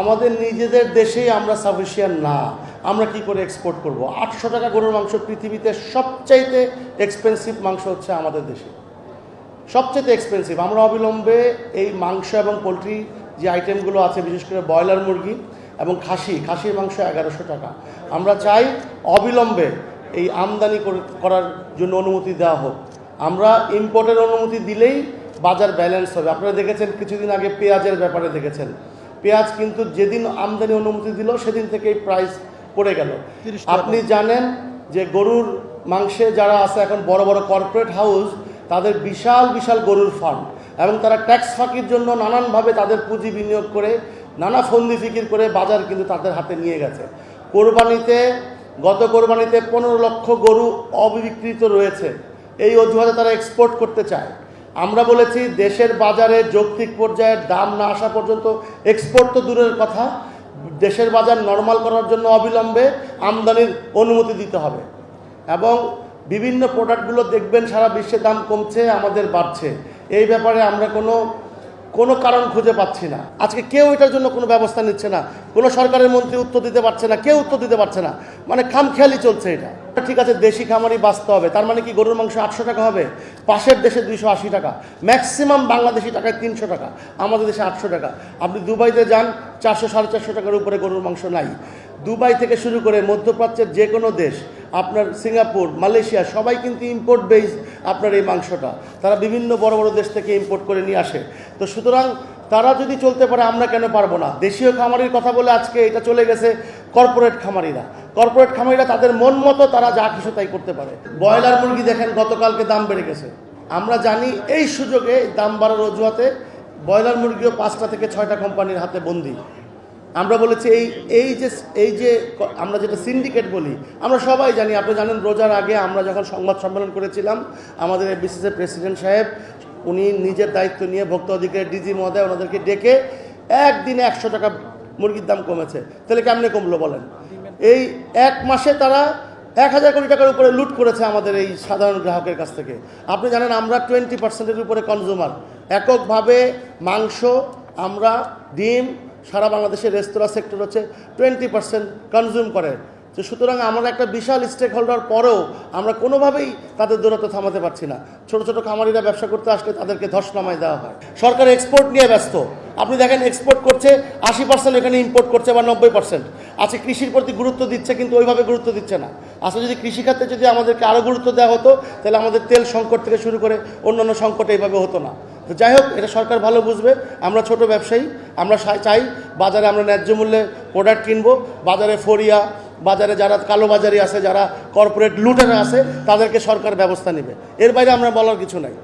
আমাদের নিজেদের দেশেই আমরা সাফিসিয়েন্ট না। আমরা কি করে এক্সপোর্ট করব? আটশো টাকা গরুর মাংস পৃথিবীতে সবচাইতে এক্সপেন্সিভ মাংস হচ্ছে আমাদের দেশে। সবচেয়ে এক্সপেন্সিভ আমরা অবিলম্বে এই মাংস এবং পোলট্রি যে আইটেমগুলো আছে, বিশেষ করে ব্রয়লার মুরগি এবং খাসি, খাসির মাংস এগারোশো টাকা। আমরা চাই অবিলম্বে এই আমদানি করার জন্য অনুমতি দেওয়া হোক। আমরা ইম্পোর্টের অনুমতি দিলেই বাজার ব্যালেন্স হবে। আপনারা দেখেছেন, কিছুদিন আগে পেঁয়াজের ব্যাপারে দেখেছেন। পেঁয়াজ কিন্তু যেদিন আমদানি অনুমতি দিল সেদিন থেকেই প্রাইস পড়ে গেল। 30 আপনি জানেন যে গরুর মাংসে যারা আছে এখন বড় বড় কর্পোরেট হাউস তাদের বিশাল বিশাল গরুর ফার্ম এবং তারা ট্যাক্স ফাঁকির জন্য নানানভাবে তাদের পুঁজি বিনিয়োগ করে নানা ফন্দি ফিকির করে বাজার কিন্তু তাদের হাতে নিয়ে গেছে। কোরবানিতে গত কোরবানিতে পনেরো লক্ষ গরু অবিকৃত রয়েছে। এই অজুহাতে তারা এক্সপোর্ট করতে চায়। আমরা বলেছি দেশের বাজারে যৌক্তিক পর্যায়ের দাম না আসা পর্যন্ত এক্সপোর্ট তো দূরের কথা। দেশের বাজার নর্মাল করার জন্য অবিলম্বে আমদানির অনুমতি দিতে হবে। এবং বিভিন্ন প্রোডাক্টগুলো দেখবেন সারা বিশ্বে দাম কমছে, আমাদের বাড়ছে। এই ব্যাপারে আমরা কোনো কোনো কারণ খুঁজে পাচ্ছি না। আজকে কেউ এটার জন্য কোনো ব্যবস্থা নিচ্ছে না। কোনো সরকারের মন্ত্রী উত্তর দিতে পারছে না, কেউ উত্তর দিতে পারছে না। মানে খামখেয়ালি চলছে এটা। ঠিক আছে, দেশি খামারি বাঁচতে হবে। তার মানে কি, গরুর মাংস আটশো টাকা হবে? পাশের দেশে দুইশো আশি টাকা। ম্যাক্সিমাম বাংলাদেশি টাকায় তিনশো টাকা, আমাদের দেশে আটশো টাকা। আপনি দুবাইতে যান, চারশো, সাড়ে চারশো টাকার উপরে গরুর মাংস নাই। দুবাই থেকে শুরু করে মধ্যপ্রাচ্যের যে কোনো দেশ, আপনার সিঙ্গাপুর, মালয়েশিয়া, সবাই কিন্তু ইম্পোর্ট বেস আপনার এই মাংসটা। তারা বিভিন্ন বড় বড় দেশ থেকে ইম্পোর্ট করে নিয়ে আসে। তো সুতরাং তারা যদি চলতে পারে, আমরা কেন পারব না? দেশীয় খামারির কথা বলে আজকে এটা চলে গেছে কর্পোরেট খামারিরা। কর্পোরেট খামারিরা তাদের মন মতো তারা যা কিছু তাই করতে পারে। ব্রয়লার মুরগি দেখেন, গতকালকে দাম বেড়ে গেছে। আমরা জানি এই সুযোগে দাম বাড়ার অজুহাতে ব্রয়লার মুরগিও পাঁচটা থেকে ছয়টা কোম্পানির হাতে বন্দি। আমরা বলেছি এই এই যে এই যে আমরা যেটা সিন্ডিকেট বলি, আমরা সবাই জানি, আপনি জানেন রোজার আগে আমরা যখন সংবাদ সম্মেলন করেছিলাম, আমাদের বিসিসের প্রেসিডেন্ট সাহেব, উনি নিজের দায়িত্ব নিয়ে ভোক্তা অধিকারের ডিজি মহোদয় ওনাদেরকে ডেকে একদিনে একশো টাকা মুরগির দাম কমেছে। তাহলে কেমনে কমলো বলেন? এই এক মাসে তারা এক হাজার কোটি টাকার উপরে লুট করেছে আমাদের এই সাধারণ গ্রাহকের কাছ থেকে। আপনি জানেন আমরা টোয়েন্টি পার্সেন্টের উপরে কনজিউমার এককভাবে মাংস, আমরা, ডিম, সারা বাংলাদেশের রেস্তোরাঁ সেক্টর হচ্ছে টোয়েন্টি পার্সেন্ট কনজিউম করে। তো সুতরাং আমরা একটা বিশাল স্টেক হোল্ডার পরেও আমরা কোনোভাবেই তাদের দূরত্ব থামাতে পারছি না। ছোট ছোট খামারিরা ব্যবসা করতে আসলে তাদেরকে ধস নামায় দেওয়া হয়। সরকার এক্সপোর্ট নিয়ে ব্যস্ত। আপনি দেখেন এক্সপোর্ট করছে, আশি পার্সেন্ট এখানে ইম্পোর্ট করছে বা নব্বই পার্সেন্ট আজকে কৃষির প্রতি গুরুত্ব দিচ্ছে কিন্তু ওইভাবে গুরুত্ব দিচ্ছে না। আসলে যদি কৃষিখাতে যদি আমাদেরকে আরও গুরুত্ব দেওয়া হতো, তাহলে আমাদের তেল সংকট থেকে শুরু করে অন্যান্য সংকট এইভাবে হতো না। তো যাই হোক, এটা সরকার ভালো বুঝবে। আমরা ছোট ব্যবসায়ী, আমরা চাই, বাজারে আমরা ন্যায্য মূল্যে প্রোডাক্ট কিনবো। বাজারে ফরিয়া বাজারে যারা কালোবাজারি আছে, যারা কর্পোরেট লুটেরা আছে, তাদেরকে সরকার ব্যবস্থা নেবে। এর বাইরে আমরা বলার কিছু নাই।